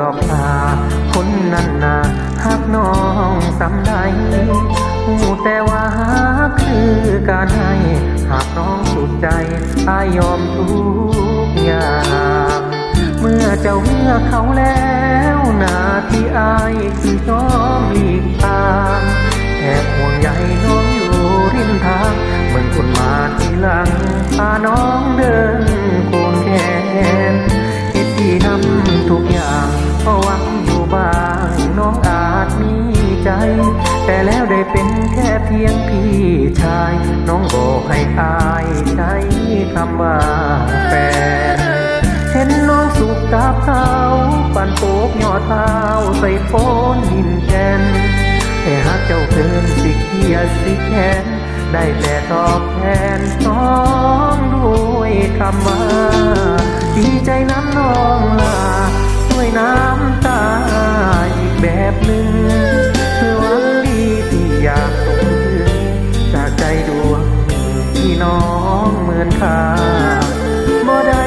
ดอกตาคนนั้นนาหักน้องสำใดหูแต่ว่าหักคือการให้หากน้องสุดใจอายยอมทุกอย่างเมื่อเจ้าเมื่อเขาแล้วนาที่อายคือยอมหลีก เป็นแค่เพียงพี่ชาย น้องบอกให้อายใช้คำว่าแฟน เห็นน้องสุขกับเขาปั่นโปกยอดเท้าใส่โฟนหินแกนแต่หากเจ้าเกินสิเกียสิแขนได้แต่ตอบแทนน้องด้วยคำว่าดีใจนั้นน้องลา นึ่งที่น้องเหมือนค่าบ่ได้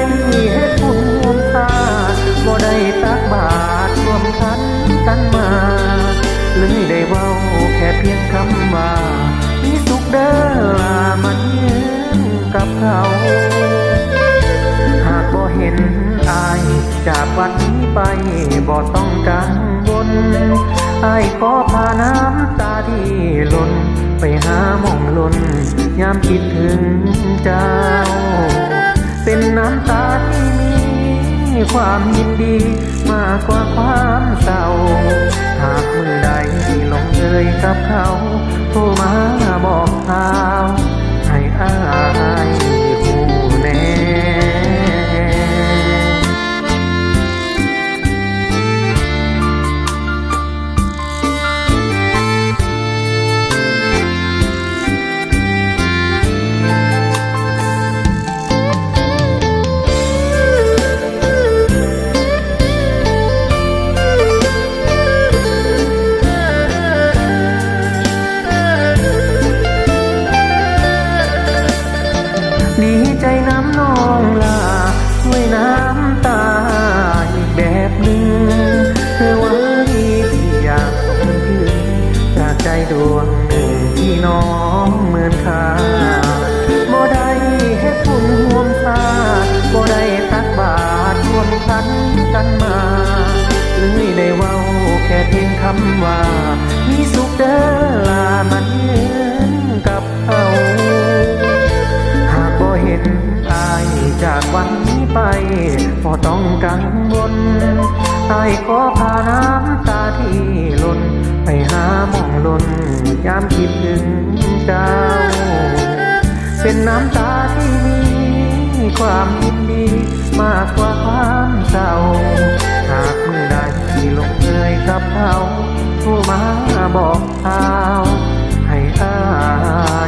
เฮ็ดบุญร่วมตาบ่ได้ตักบาตรรวมคันกันมาเลยได้เว้าแค่เพียงคำว่ามีสุขเด้อลามันยืนกับเขาหากบ่เห็นอายจากวันนี้ไปบ่ต้องกังวล อายขอพาน้ำตาที่หล่นไปหาหมองหล่นยามคิดถึงเจ้า เป็นน้ำตาที่มีความยินดีมากกว่าความเศร้า หากมือใดลงเอยกับเขาโทรมา คำว่า มีสุขเด้อลามันเยืนกับเขาหากบ่เห็นอายจากวันนี้ไปบ่ต้องกังวลอายขอพาน้ำตาที่หล่นไปหาหมองหล่นยามคิดถึงเจ้า เป็นน้ำตาที่มีความยินดีมากกว่าความเศร้าหาก ลงเอยกับเขาผู้มาบอกทาวให้อาย